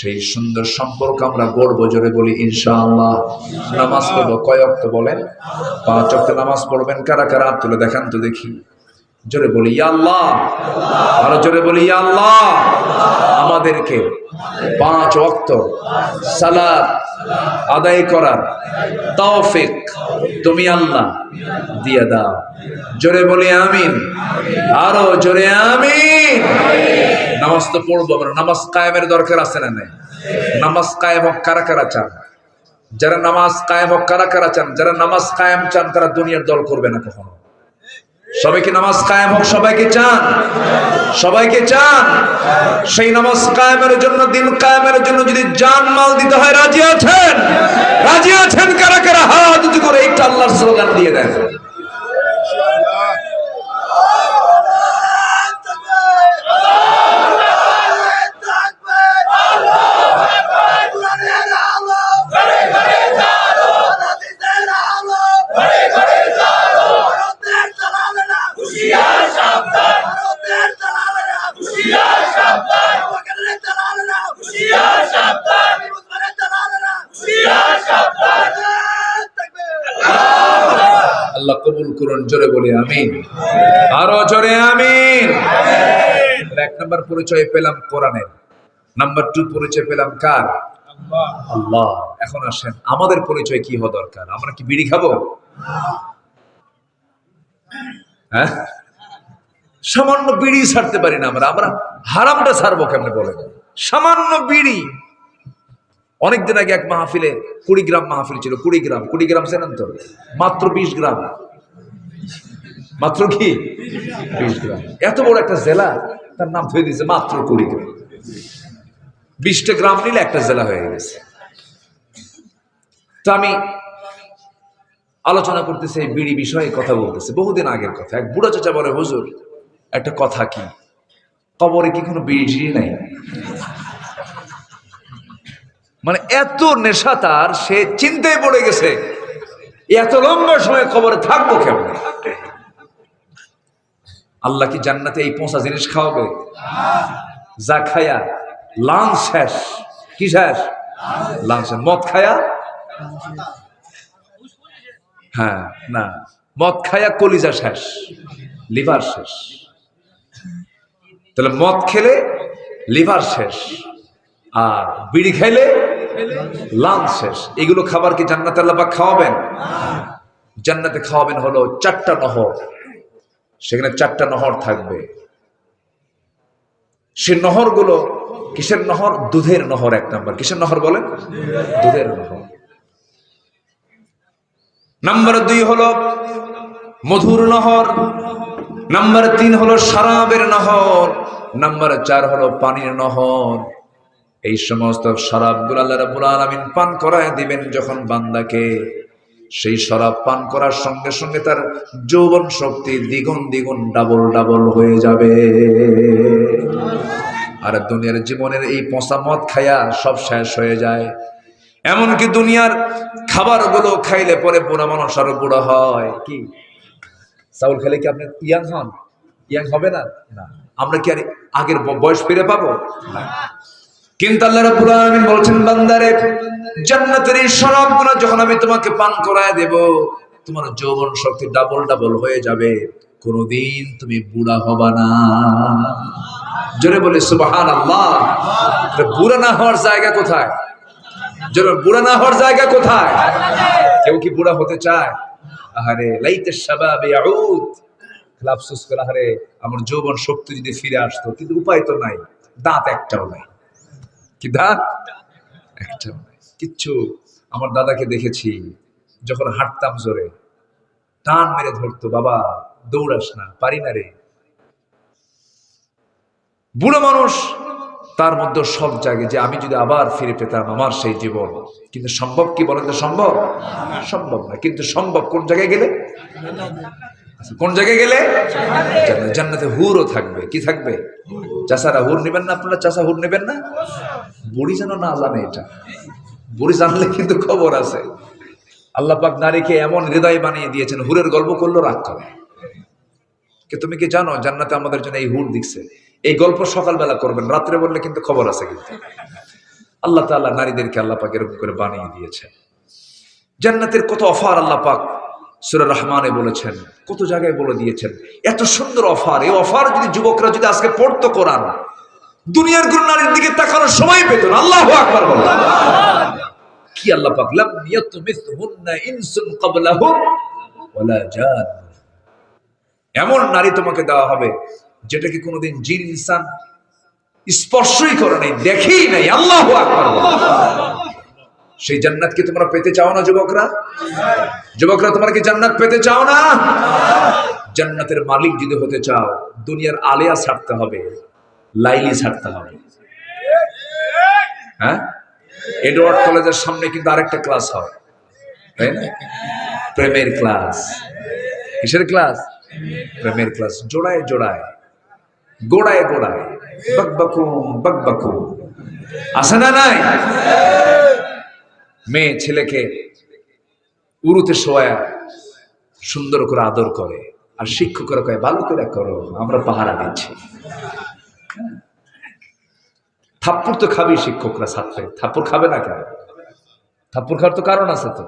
সেই সুন্দর সম্পর্ক আমরা গড়বো, জোরে বলি ইনশাআল্লাহ। নামাজ পড়ব, কয় অক্ত বলেন? পাঁচ অক্ত নামাজ পড়বেন, কারা কারা? তুলে দেখান তো দেখি। জোরে বলি আল্লাহ! আরও জোরে বলি আল্লাহ! আমাদেরকে পাঁচ অক্ত সালাত আদায় করার তৌফিক তুমি আল্লাহ দিয়ে দাও। জোরে বলি, আমিন। আরও জোরে, আমিন। নামাজ তো পড়ব আমরা নামাজ কায়েমের দরকার আছে না নাই? নামাজ কায়েম হোক কারা কারা চান? যারা নামাজ কায়েম হোক কারা কারা চান? যারা নামাজ কায়েম চান, তারা দুনিয়ার দল করবে না কখনো। সবাইকে নামাজ কায়েম হোক সবাইকে চান? সবাইকে চান? সেই নামাজ কায়েমের জন্য, দিন কায়েমের জন্য যদি জান মাল দিতে হয়, রাজি আছেন? রাজি আছেন কারা কারা? হাত করে একটা আল্লাহর স্লোগান দিয়ে দেন। আল্লাহ কবুল করুন জোরে বলি আমিন। আরও জোরে আমিন। এক নম্বর পরিচয় পেলাম কোরআনের। নাম্বার টু পরিচয় পেলাম কার? আল্লাহ। এখন আসেন আমাদের পরিচয় কি হওয়া দরকার? আমরা কি বিড়ি খাব? হ্যাঁ? সামান্য বিড়ি ছাড়তে পারি না আমরা আমরা হারামটা ছাড়বো কেমনে বলে সামান্য বিড়ি। অনেকদিন আগে এক মাহফিলে কুড়ি গ্রাম মাহফিল ছিল কুড়ি গ্রাম কুড়ি গ্রাম চেনেন তো? মাত্র বিশ গ্রাম। মাত্র কি? বিশ গ্রাম। এত বড় একটা জেলা, তার নাম ধরে দিয়েছে মাত্র কুড়ি গ্রাম বিশটা গ্রাম নিলে একটা জেলা হয়ে গেছে। তো আমি আলোচনা করতেছে বিড়ি বিষয়ে কথা বলতেছে। বহুদিন আগের কথা। এক বুড়ো চাচা বলে, হুজুর, একটা কথা কি? কবরে কি কোনো বিড়ি নাই? মানে এত নেশা তার, সে চিন্তায় পড়ে গেছে। এত লম্বা সময় কবরে থাকব কেমন? আল্লাহ কি জান্নাতে এই পচা জিনিস খাওয়াবে? যা খায়া লাঞ্চ শেষ। কি শেষ? লাঞ্চ মদ খায়া? হ্যাঁ না। মদ খায়া কলিজা শেষ, লিভার শেষ। তাহলে মদ খেলে লিভার শেষ। আর বিড়ি খাইলে লাঞ্চ শেষ। এগুলো খাবার কি জান্নাতে আল্লাহ পাক খাওয়াবেন? জান্নাতে খাওয়াবেন হলো চারটা নহর। সেখানে চারটা নহর থাকবে। সে নহরগুলো কিসের নহর? দুধের নহর এক নাম্বার। কিসের নহর বলেন? দুধের নহর। নাম্বার দুই হলো মধুর নহর। নাম্বার তিন হলো শরাবের নহর। নাম্বার চার হলো পানির নহর। এই সমস্ত শরাবগুলো আল্লাহ রাব্বুল আলামিন পান করায় দিবেন যখন বান্দাকে। সেই শরাব পান করার সঙ্গে সঙ্গে তার যৌবন শক্তি দ্বিগুণ দ্বিগুণ ডাবল ডাবল হয়ে যাবে। আর দুনিয়ার জীবনের এই পচা মদ খায়া সব শেষ হয়ে যায়। এমনকি দুনিয়ার খাবারগুলো খাইলে পরে বুড়া মানুষ আরও বুড়া হয়। কি? চাউল খেলে কি আপনি ইয়াং হন? ইয়াং হবে না? আমরা কি আর আগের বয়স ফিরে পাবো? না। কিন্তু আল্লাহ রাব্বুল আলামিন বলছেন, বান্দারে, জান্নাতের এই শরাবগুলো যখন আমি তোমাকে পান করায় দেব, তোমার যৌবন শক্তি ডাবল ডাবল হয়ে যাবে। কোনোদিন তুমি বুড়া হবা না। জোরে বলে সুবহান আল্লাহ বুড়া না হওয়ার জায়গা কোথায়? জোরে, বুড়া না হওয়ার জায়গা কোথায়? কেউ কি বুড়া হতে চায়? আহারে লাইতে শাবাবে খালি আফসোস করে, আহারে, আমার যৌবন শক্তি যদি ফিরে আসতো, কিন্তু উপায় তো নাই, দাঁত একটাও নাই। কি দাঁত একটাও নাই কিচ্ছু আমার দাদাকে দেখেছি যখন হাঁটতাম জোরে। টান মেরে ধরতো বাবা দৌড়াস না পারি না রে। বুড়ো মানুষ তার মধ্যে সব জাগে যে আমি যদি আবার ফিরে পেতাম আমার সেই জীবন। কিন্তু সম্ভব কি বলেন সম্ভব? সম্ভব না। কিন্তু সম্ভব কোন জায়গায় গেলে? আচ্ছা, কোন জায়গায় গেলে। জান্নাতে হুরও থাকবে। কি থাকবে? চাষারা হুর নেবেন না আপনারা? চাষা হুর নেবেন না? বুড়ি যেন না জানে এটা। বুড়ি জানলে কিন্তু খবর আছে। আল্লাহ পাক নারীকে এমন হৃদয় বানিয়ে দিয়েছেন, হুরের গল্প করল, রাগ করে। কি তুমি কি জানো, জান্নাতে আমাদের জন্য এই হুর দিচ্ছে। এই গল্প সকালবেলা করবেন, রাত্রে বললে কিন্তু খবর আছে কিন্তু। আল্লাহ তাল্লাহ নারীদেরকে আল্লাহ পাক এরকম করে বানিয়ে দিয়েছেন। জান্নাতের কত অফার আল্লাহ পাক সূরা রহমানে বলেছেন, কত জায়গায় বলে দিয়েছেন, এত সুন্দর অফার, এই অফার যদি যুবকরা যদি আজকে পড়তো কোরআন, দুনিয়ার কোন নারীর দিকে তাকানোর সময় পেত না। আল্লাহু আকবার বলো কি আল্লাহ পাক? লাম ইনসুন ওয়ালা জান এমন নারী তোমাকে দেওয়া হবে যেটাকে কোনোদিন জিন, ইনসান স্পর্শই করে নাই, দেখেই নাই। আল্লাহু আকবার। সেই জান্নাত কি তোমরা পেতে চাও না যুবকরা? যুবকরা, তোমরা কি জান্নাত পেতে চাও না? জান্নাতের মালিক যদি হতে চাও, দুনিয়ার আলেয়া ছাড়তে হবে, লাইলি ছাড়তে হবে। হ্যাঁ? এডওয়ার্ড কলেজের সামনে কিন্তু আরেকটা ক্লাস হয়। তাই না? প্রেমের ক্লাস। কিসের ক্লাস? প্রেমের ক্লাস। জোড়ায় জোড়ায়। গোড়ায় গোড়ায়। বকবকুম বকবকুম। আছে না নাই? মেয়ে ছেলেকে উরুতে শোয়া সুন্দর করে আদর করে। আর শিক্ষকরা কয়, ভালো করে করো, আমরা পাহারা দিচ্ছি। থাপ্পড় তো খাবি শিক্ষকরা ছাত্রে। থাপ্পড় খাবে না কেন? থাপ্পড় খাওয়ার তো কারণ আছে তো।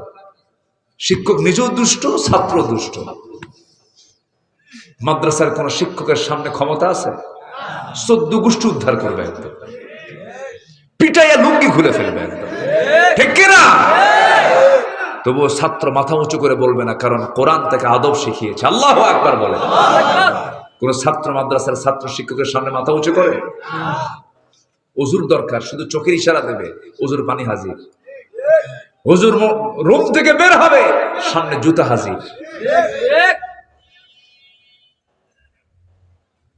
শিক্ষক নিজেও দুষ্ট ছাত্র দুষ্ট। মাদ্রাসার কোন শিক্ষকের সামনে ক্ষমতা আছে? চোদ্দ গোষ্ঠী উদ্ধার করবে একদম। পিটাইয়া লুঙ্গি খুলে ফেলবে একদম। ঠিক কিনা? তবুও ছাত্র মাথা উঁচু করে বলবে না, কারণ কোরআন থেকে আদব শিখিয়েছে। আল্লাহ একবার বলে। কোন ছাত্র মাদ্রাসার ছাত্র শিক্ষকের সামনে মাথা উঁচু করে? অজুর দরকার, শুধু চোখের ইশারা দেবে অজুর পানি হাজির। হুজুর রুম থেকে বের হবে, সামনে জুতা হাজির।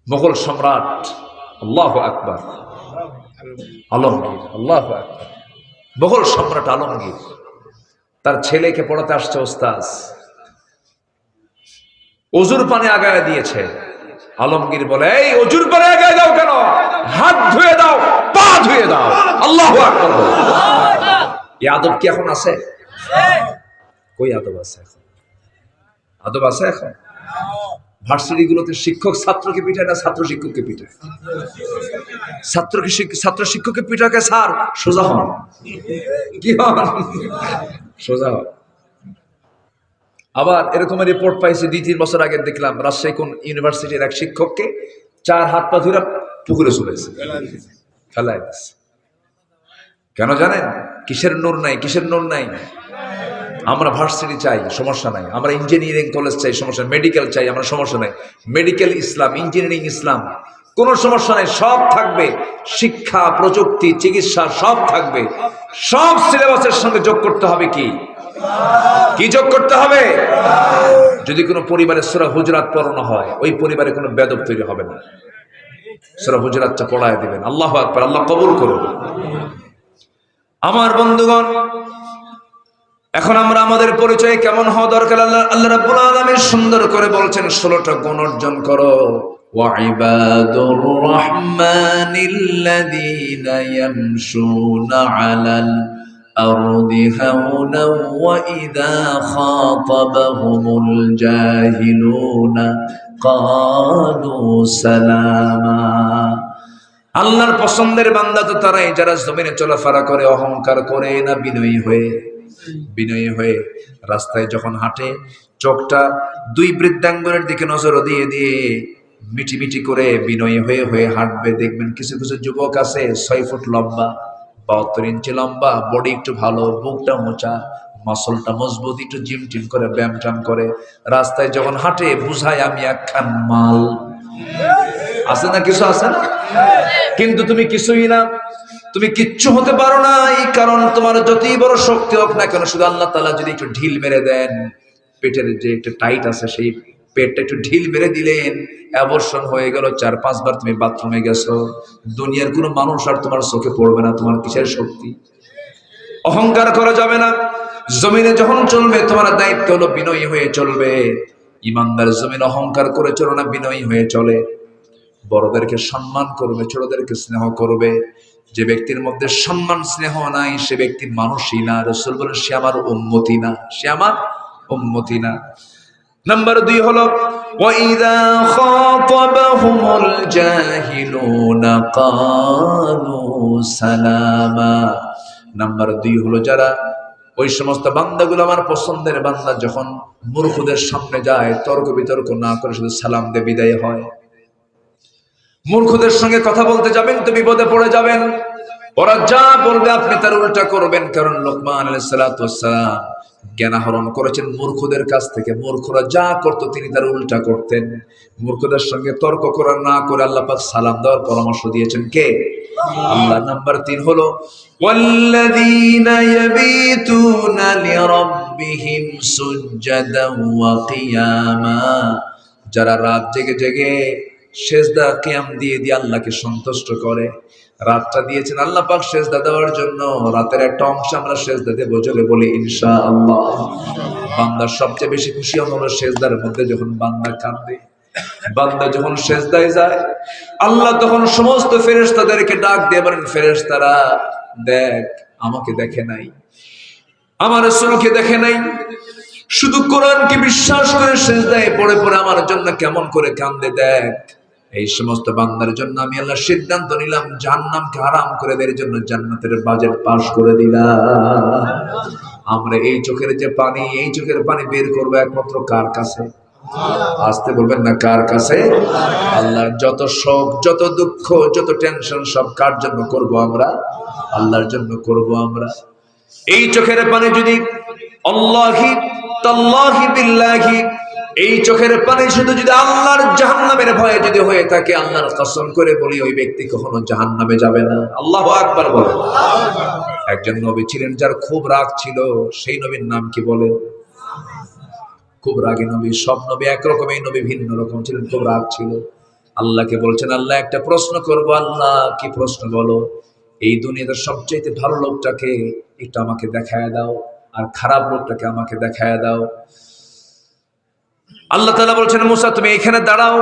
মোগল সম্রাট, আল্লাহ আকবর। আলমগীর, আল্লাহ আকবর। মোগল সম্রাট আলমগীর, তার ছেলেকে পড়াতে আসছে ওস্তাজ অজুর পানি আগায় দিয়েছে। আলমগীর বলে, এই অজুর পানে আগায় দাও কেন? হাত ধুয়ে দাও, পা ধুয়ে দাও। আল্লাহ এই আদব কি এখন আছে? কই আদব আছে এখন? আদব আছে এখন? ভার্সিটি গুলোতে শিক্ষক ছাত্রকে পিঠায় না ছাত্র শিক্ষককে পিঠায়? ছাত্রকে ছাত্র শিক্ষককে পিঠাকে স্যার, সোজা হন। কি হন? সোজা হন। আবার এরকম রিপোর্ট পাইছি, দুই, তিন বছর আগে দেখলাম, রাজশাহী কোন ইউনিভার্সিটির এক শিক্ষককে চার হাত পা ধরে পুকুরে চলেছে দিচ্ছে কেন জানেন? কিসের নোর নাই, কিসের নোর নাই? আমরা ভার্সিটি চাই, সমস্যা নাই। আমরা ইঞ্জিনিয়ারিং কলেজ চাই, সমস্যা মেডিকেল চাই, আমরা সমস্যা নাই। মেডিকেল ইসলাম ইঞ্জিনিয়ারিং ইসলাম কোনো সমস্যা নাই, সব থাকবে। শিক্ষা, প্রযুক্তি, চিকিৎসা, সব থাকবে। সব সিলেবাসের সঙ্গে যোগ করতে হবে কি? কি যোগ করতে হবে? যদি কোনো পরিবারে সুরা হুজরাত পড়ানো হয়, ওই পরিবারে কোনো বেদব তৈরি হবে না। সুরা হুজরাতটা পড়ায় দিবেন। আল্লাহ আকবার, আল্লাহ কবুল করুন। আমার বন্ধুগণ, এখন আমরা আমাদের পরিচয় কেমন হওয়া দরকার? আল্লাহ আল্লাহ রাব্বুল আলামিন সুন্দর করে বলছেন 16টা গুণ অর্জন করো। وعباد الرحمن الذين يمشون على الأرض هونا وإذا خاطبهم الجاهلون قالوا سلاما আল্লাহর পছন্দের বান্দা তো তারাই যারা জমিনে চলাফেরা করে অহংকার করে না বিনয়ী হয়ে বিনয়ী হয়ে রাস্তায় যখন হাঁটে চোখটা দুই বৃদ্ধাঙ্গনের দিকে নজর দিয়ে দিয়ে মিটি মিটি করে বিনয়ী হয়ে হয়ে হাঁটবে, দেখবেন কিছু কিছু যুবক আছে, ছয় ফুট লম্বা, বাহাত্তর ইঞ্চি লম্বা বডি একটু ভালো বুকটা মোচা মাসলটা মজবুত, একটু জিম টিম করে, ব্যায়াম ট্যাম করে। রাস্তায় যখন হাঁটে, বুঝায় আমি একখান মাল। আছে না কিছু আছে না? কিন্তু তুমি কিছুই না। তুমি কিচ্ছু হতে পারো না, এই কারণ তোমার যতই বড় শক্তি হোক না কেন, শুধু আল্লাহ তালা যদি একটু ঢিল মেরে দেন, পেটের যে একটু টাইট আছে, সেই পেটটা একটু ঢিল মেরে দিলেন অ্যাবর্ষণ হয়ে গেল, চার, পাঁচবার তুমি বাথরুমে গেছো। দুনিয়ার কোনো মানুষ আর তোমার চোখে পড়বে না, তোমার কিসের শক্তি? অহংকার করা যাবে না। জমিনে যখন চলবে, তোমার দায়িত্ব হলো বিনয়ী হয়ে চলবে। ইমানদার জমিন অহংকার করে চলো না, বিনয়ী হয়ে চলে। বড়দেরকে সম্মান করবে, ছোটদেরকে স্নেহ করবে। যে ব্যক্তির মধ্যে সম্মান, স্নেহ নাই, সে ব্যক্তি মানুষই না। রসুল বলেন, সে আমার উন্মতি না, সে আমার উন্মতি না। নাম্বার দুই হলো وإذا خاطبهم الجاهلون قالوا سلاما নাম্বার দুই হলো যারা ওই সমস্ত বান্দাগুলো আমার পছন্দের বান্দা যখন মূর্খদের সামনে যায় তর্ক বিতর্ক না করে শুধু সালাম দিয়ে বিদায় হয় মূর্খদের সঙ্গে কথা বলতে যাবেন তো বিপদে পড়ে যাবেন ওরা যা বলবে আপনি তার উল্টা করবেন কারণ লোকমান আলাইসালাম জ্ঞান আহরণ করেছেন মূর্খদের কাছ থেকে মূর্খরা যা করতো তিনি তার উল্টা করতেন মূর্খদের সঙ্গে তর্ক করা না করে আল্লাহ পাক সালাম দেওয়ার পরামর্শ দিয়েছেন কে আল্লাহ নাম্বার তিন হলো والذين يبيتون لربهم سجدا وقياما যারা রাত জেগে জেগে সেজদা কিয়াম দিয়ে দিয়ে আল্লাহকে সন্তুষ্ট করে। রাতটা দিয়েছেন আল্লাহ পাক সেজদা দেওয়ার জন্য। রাতের একটা অংশ আমরা সেজদা দেবো জলে বলি ইনশা আল্লাহ বান্দার সবচেয়ে বেশি খুশি হলো সেজদার মধ্যে যখন বান্দা কান্দে বান্দা যখন সেজদায় যায়, আল্লাহ তখন সমস্ত ফেরেশতাদেরকে ডাক দিয়ে বলেন, ফেরেশতারা, দেখ, আমাকে দেখে নাই। আমার রসুলকে দেখে নাই। শুধু কোরআনকে বিশ্বাস করে সেজদায় পড়ে পড়ে আমার জন্য কেমন করে কান্দে দেখ। এই সমস্ত বান্দার জন্য আমি আল্লাহ সিদ্ধান্ত নিলাম জান্নামকে হারাম করে দেওয়ার জন্য জান্নাতের বাজেট পাস করে দিলাম। আমরা এই চোখের যে পানি, এই চোখের পানি বের করব একমাত্র কার কাছে? আসতে বলবেন না কার কাছে? আল্লাহর যত শোক, যত দুঃখ, যত টেনশন, সব কার জন্য করব আমরা? আল্লাহর জন্য করব আমরা। এই চোখের পানি যদি আল্লাহি, তাল্লাহি বিল্লাহি এই চোখের পানি শুধু যদি আল্লাহর জাহান্নামের ভয়ে যদি হয়ে থাকে, আল্লাহর কসম করে বলি, ওই ব্যক্তি কখনো জাহান্নামে যাবে না। আল্লাহ আকবার বলে। একজন নবী ছিলেন যার খুব রাগ ছিল, সেই নবীর নাম কি বলে? খুব রাগী নবী। সব নবী একরকম নবী ভিন্ন রকম ছিলেন, খুব রাগ ছিল। আল্লাহকে বলছেন, আল্লাহ একটা প্রশ্ন করব। আল্লাহ, কি প্রশ্ন বলো? এই দুনিয়াতে সবচাইতে ভালো লোকটাকে একটু আমাকে দেখায় দাও, আর খারাপ লোকটাকে আমাকে দেখায় দাও। আল্লাহ তালা বলছেন, মুসা, তুমি এখানে দাঁড়াও।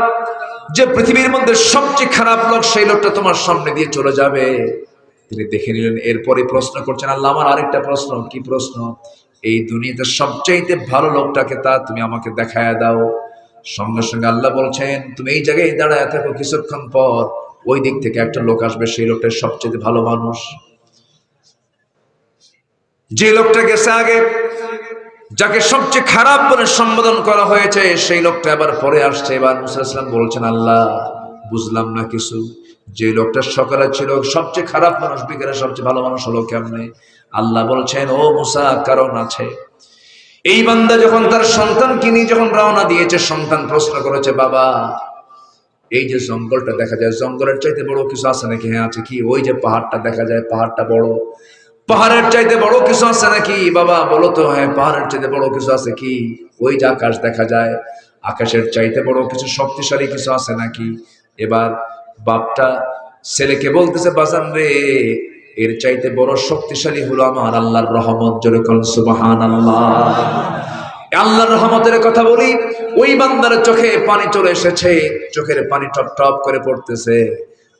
যে পৃথিবীর মধ্যে সবচেয়ে খারাপ লোক, সেই লোকটা তোমার সামনে দিয়ে চলে যাবে। তিনি দেখে নিলেন এরপরে প্রশ্ন করছেন, আল্লাহ, আমার আরেকটা প্রশ্ন, কি প্রশ্ন? এই দুনিয়াতে সবচাইতে ভালো লোকটাকে তা তুমি আমাকে দেখায় দাও। সঙ্গে সঙ্গে আল্লাহ বলছেন, তুমি এই জায়গায় দাঁড়ায় থাকো কিছুক্ষণ পর, ওই দিক থেকে একটা লোক আসবে, সেই লোকটা সবচেয়ে ভালো মানুষ। যে লোকটা গেছে আগে যাকে সবচেয়ে খারাপ বলে সম্বোধন করা হয়েছে, সেই লোকটা আবার পরে আসছে। এবার মুসাইসলাম বলছেন, আল্লাহ, বুঝলাম না কিছু। যে লোকটা সকালে ছিল, সবচেয়ে খারাপ মানুষ বিকেলে সবচেয়ে ভালো মানুষ হলো কেমনে? আল্লাহ বলছেন, ও মুসা, কারণ আছে। এই বান্দা যখন তার সন্তানকে নিয়ে যখন রওনা দিয়েছে, সন্তান প্রশ্ন করেছে, বাবা, এই যে জঙ্গলটা দেখা যায়, জঙ্গলের চাইতে বড় কিছু আছে নাকি? হ্যাঁ আছে। কি? ওই যে পাহাড়টা দেখা যায়, পাহাড়টা বড়। পাহাড়ের চাইতে বড় কিছু আছে নাকি? বাবা, বলো তো হ্যাঁ পাহাড়ের চাইতে বড় কিছু আছে কি? ওই যে আকাশ দেখা যায়, আকাশের চাইতে বড় কিছু, শক্তিশালী কিছু আছে নাকি? এবার বাপটা ছেলেকে বলতেছে, বাজান রে, এর চাইতে বড় শক্তিশালী হলো আমার আল্লাহর রহমত যেরকম সুবাহান আল্লাহ আল্লাহর রহমতের কথা বলি, ওই বান্দার চোখে পানি চলে এসেছে, চোখের পানি টপ টপ করে পড়তেছে।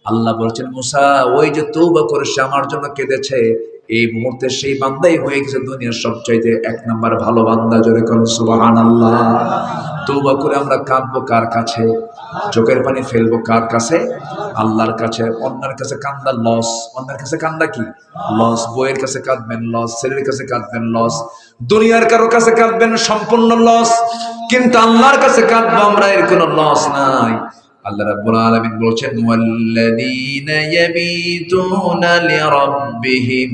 আল্লাহ বলছেন, মুসা, ওই যে তৌবা করে সে আমার জন্য কেঁদেছে এই মুহূর্তে সেই বান্দাই হয়ে গেছে দুনিয়ার সবচাইতে এক নাম্বার ভালো বান্দা। জোরে কোন সুবাহান আল্লাহ তৌবা করে আমরা কাঁদবো কার কাছে? চোখের পানি ফেলব কার কাছে? আল্লাহর কাছে। অন্যের কাছে কান্দা লস অন্যের কাছে কান্দা কি? লস বইয়ের কাছে কাঁদবেন লস ছেলের কাছে কাঁদবেন লস দুনিয়ার কারও কাছে কাঁদবেন সম্পূর্ণ লস কিন্তু আল্লাহর কাছে কাঁদবো আমরা, এর কোনো লস নাই। আল্লাহ রাব্বুল আলামিন বলছেন ওয়াল্লাযীনা ইয়াবিতুনা লিরাব্বিহিম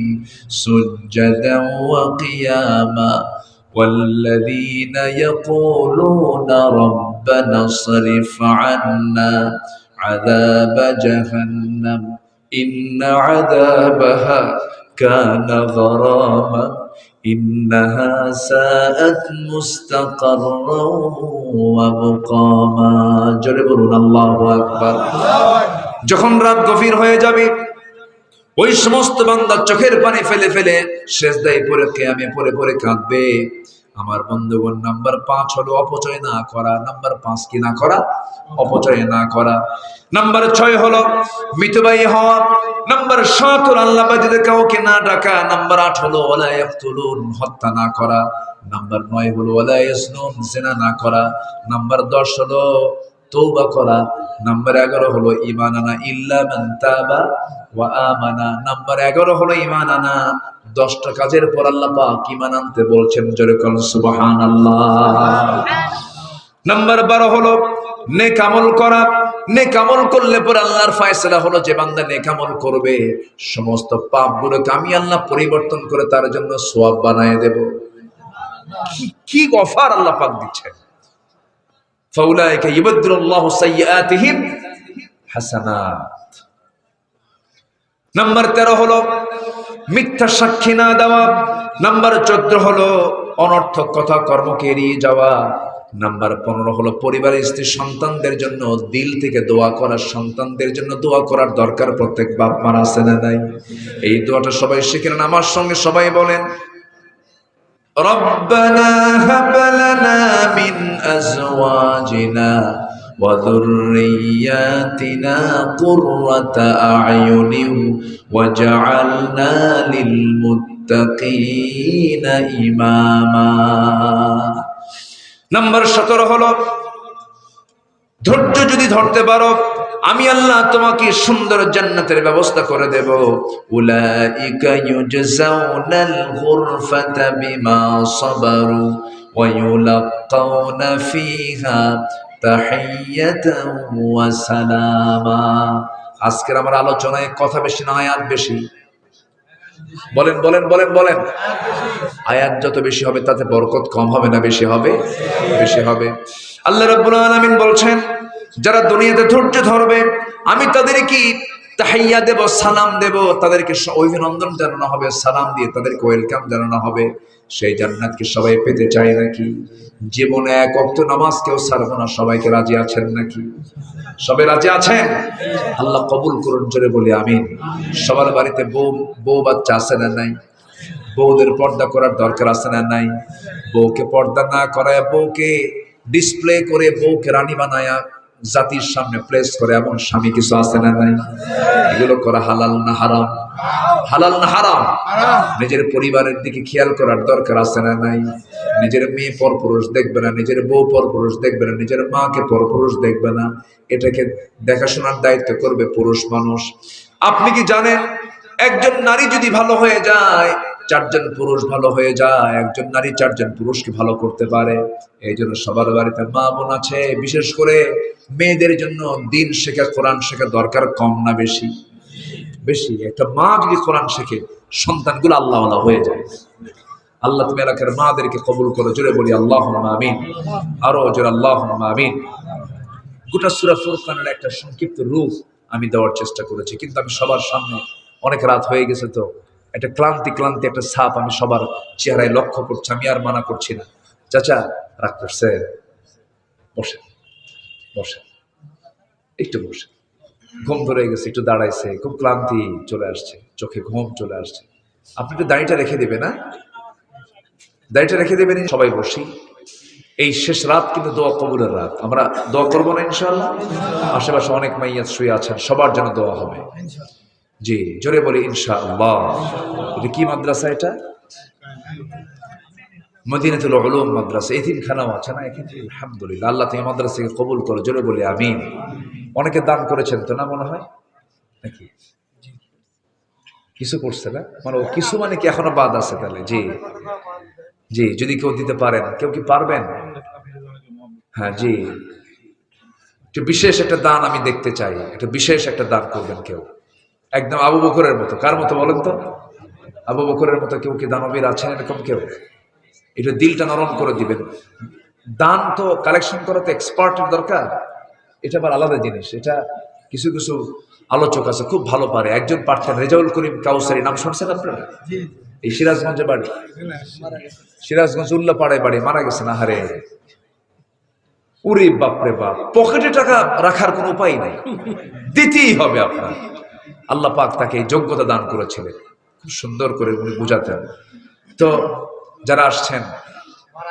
সুজদান ওয়া কিয়ামা والذين يقولون ربنا اصرف عنا عذاب جهنم إن عذابها كان غراما إنها ساءت مستقرا ومقاما জোরে বলুন আল্লাহু আকবার যখন রাত গভীর হয়ে যাবে ওই সমস্ত বান্দা চোখের পানি ফেলে ফেলে শেষদাই পরে কেয়ামে পরে পরে কাঁদবে আমার বন্ধুগণ নাম্বার পাঁচ হলো অপচয় না করা নাম্বার পাঁচ কি না করা? অপচয় না করা। নাম্বার ছয় হলো মিতবাই হওয়া নাম্বার সাত হলো আল্লাহ বাজিদের কাউকে না ডাকা নাম্বার আট হলো ওলা তুলুন হত্যা না করা। নাম্বার নয় হলো ওয়ালা সেনা না করা। নাম্বার দশ হলো তৌবা করা। নাম্বার এগারো হলো ইমান আনা ইল্লা আমানা। নাম্বার এগারো হলো ইমান আনা দশটা কাজের পর আল্লাহ পাক ইমান আনতে বলছেন জোরে কোন, সুবহানাল্লাহ। নাম্বার বারো হলো করা। নেকামল করলে পর আল্লাহর ফায়সালা হলো যে বান্দা নেকামল করবে। সমস্ত পাপগুলোকে আমি আল্লাহ পরিবর্তন করে তার জন্য সোয়াব বানায় দেব। কি- কি অফার আল্লাহ পাক দিচ্ছেন। ফাউলাইকা ইউবাদদিলুল্লাহু সাইয়্যাতিহিম হাসানাত। নাম্বার তেরো হলো মিথ্যা সাক্ষী না দেওয়া। নাম্বার চোদ্দ হলো অনর্থক কথা কর্মকে এড়িয়ে যাওয়া। নাম্বার পনেরো হলো পরিবারের স্ত্রী সন্তানদের জন্য দিল থেকে দোয়া করার সন্তানদের জন্য দোয়া করার দরকার প্রত্যেক বাপ মার আছে না নাই? এই দোয়াটা সবাই শিখে নেন। আমার সঙ্গে সবাই বলেন ربنا هب لنا من أزواجنا وذرياتنا قرة أعين وجعلنا للمتقين إماما নাম্বার সতেরো হলো ধৈর্য যদি ধরতে পারো, আমি আল্লাহ তোমাকে সুন্দর জান্নাতের ব্যবস্থা করে দেব। আজকের আমার আলোচনায় কথা বেশি না, আয়াত বেশি। বলেন বলেন বলেন বলেন। আয়াত যত বেশি হবে, তাতে বরকত কম হবে না বেশি হবে? বেশি হবে। আল্লাহ রাব্বুল আলামিন বলছেন, যারা দুনিয়াতে ধৈর্য ধরবে, আমি তাদের কি তাহাইয়া দেব, সালাম দেব, তাদেরকে অভিনন্দন জানানো হবে, সালাম দিয়ে তাদেরকে ওয়েলকাম জানানো হবে। সেই জান্নাতকে সবাই পেতে চায় নাকি? জীবনে এক অক্ত নামাজ কেউ ছাড়বো না, সবাইকে রাজি আছেন নাকি? সবাই রাজি আছেন? আল্লাহ কবুল করুন, জোরে বলি, আমিন। সবার বাড়িতে বউ বউ বাচ্চা আছে না নাই? বউদের পর্দা করার দরকার আছে না নাই? বউকে পর্দা না করায় বউকে ডিসপ্লে করে বউকে রানী বানায়া জাতির সামনে প্লেস করে এমন স্বামী কিছু আছে না নাই? এগুলো করা হালাল না হারাম? হালাল না হারাম। নিজের পরিবারের দিকে খেয়াল করার দরকার আছে না নাই? নিজের মেয়ে পরপুরুষ দেখবে না নিজের বউ পরপুরুষ দেখবে না নিজের মাকে পরপুরুষ দেখবে না। এটাকে দেখাশোনার দায়িত্ব করবে পুরুষ মানুষ। আপনি কি জানেন? একজন নারী যদি ভালো হয়ে যায় চারজন পুরুষ ভালো হয়ে যায়, একজন নারী চারজন পুরুষকে ভালো করতে পারে। এই জন্য সবার বাড়িতে মা বোন আছে, বিশেষ করে মেয়েদের জন্য দিন শেখা, কোরআন শেখা দরকার কম না বেশি? বেশি। একটা মা যদি কোরআন শেখে, সন্তানগুলো আল্লাহ আল্লাহ হয়ে যায়। আল্লাহ তুমি এলাকার মাদেরকে কবুল করো, জোরে বলি আল্লাহ আমিন। আরও জোরে আল্লাহ আমিন। গোটা সুরা ফুরকানের একটা সংক্ষিপ্ত রূপ আমি দেওয়ার চেষ্টা করেছি, কিন্তু আমি সবার সামনে অনেক রাত হয়ে গেছে তো। একটা ক্লান্তি ক্লান্তি একটা ছাপ আমি সবার চেহারায় লক্ষ্য করছি, আমি আর মানা করছি না। চাচা, রাগ করছে। বসে বসে একটু বসে ঘুম ধরে গেছে, একটু দাঁড়াইছে, খুব ক্লান্তি চলে আসছে, চোখে ঘুম চলে আসছে। আপনি একটু দাড়িটা রেখে দেবে না দাড়িটা রেখে দেবেন, সবাই বসি। এই শেষ রাত কিন্তু দোয়া কবুলের রাত। আমরা দোয়া করব না ইনশাল্লাহ আশেপাশে অনেক মাইয়াত শুয়ে আছেন, সবার জন্য দোয়া হবে। জি, জোরে বলি ইনশাআল্লাহ। এটা কি মাদ্রাসা এটা? মদিনাতুল উলুম মাদ্রাসা এতিমখানাও আছে না এখানে? আলহামদুলিল্লাহ, আল্লাহ তুমি মাদ্রাসাকে কবুল করো, জোরে বলি আমিন। অনেকে দান করেছেন তো না মনে হয়? নাকি? কিছু করছে না? মানে কিছু মানে কি এখনও বাদ আছে তাহলে? জি। জি, যদি কেউ দিতে পারেন, কেউ কি পারবেন? হ্যাঁ জি। একটু বিশেষ একটা দান আমি দেখতে চাই, একটা বিশেষ একটা দান করবেন কেউ। একদম আবু বকরের মতো। কার মতো বলেন তো? আবু বকরের মতো কেউ কি দানবীর আছেন এরকম কেউ? এটা দিলটা নরম করে দিবেন। দান তো কালেকশন করা তো এক্সপার্টের দরকার। এটা আবার আলাদা জিনিস। এটা কিছু কিছু আলোচক আছে খুব ভালো পারে। একজন পারতেন রেজাউল করিম কাউসারি নাম শুনছেন আপনারা? এই সিরাজগঞ্জে বাড়ি? সিরাজগঞ্জ উল্লাপাড়ায় বাড়ি মারা গেছে না? হারে উরে বাপরে বাপ। পকেটে টাকা রাখার কোনো উপায় নাই। দিতেই হবে আপনার। আল্লাহ পাক তাকে এই যোগ্যতা দান করেছিলেন। খুব সুন্দর করে উনি বুঝাতেন তো যারা আসছেন,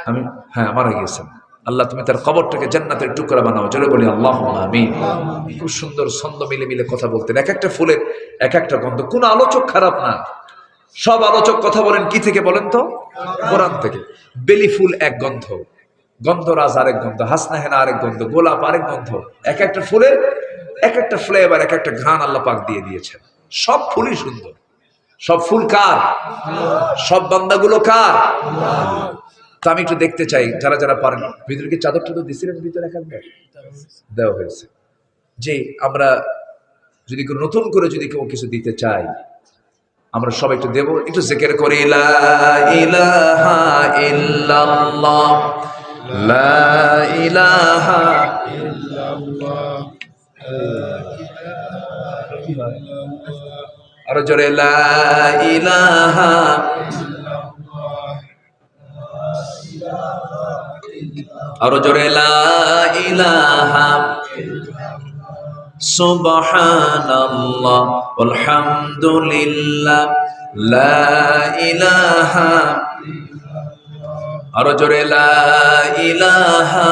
আমি হ্যাঁ মারা গিয়েছেন। আল্লাহ, তুমি তার কবরটাকে জান্নাতের টুকরা বানাও। জোরে বলি আল্লাহ আমি খুব সুন্দর ছন্দ মিলে মিলে কথা বলতেন। এক একটা ফুলের এক একটা গন্ধ। কোনো আলোচক খারাপ না। সব আলোচক কথা বলেন কি থেকে বলেন তো? কোরআন থেকে। বেলি ফুল এক গন্ধ। গন্ধরাজ আরেক গন্ধ। হাসনা হেনা আরেক গন্ধ। গোলাপ আরেক গন্ধ। এক একটা ফুলের এক একটা ফ্লেভার এক একটা ঘ্রাণ আল্লাহ পাক দিয়ে দিয়েছেন। সব ফুলই সুন্দর। সব ফুল কার? সব বান্দাগুলো কার? তো আমি একটু দেখতে চাই, যারা যারা পারেন, ভিতরে কি চাদর টাদর দিছিলেন ভিতরে দেওয়া হয়েছে। যে আমরা যদি কেউ নতুন করে যদি কেউ কিছু দিতে চাই, আমরা সবাই একটু দেব, একটু জেকের করি ইলাহা ইল্লাল্লাহ, লা ইলাহা আরও জোরে ইলাহা আরও জোরে, লা ইলাহা সুবহানাল্লাহ, আলহামদুলিল্লাহ, লা ইলাহা আরও জোরে, লা ইলাহা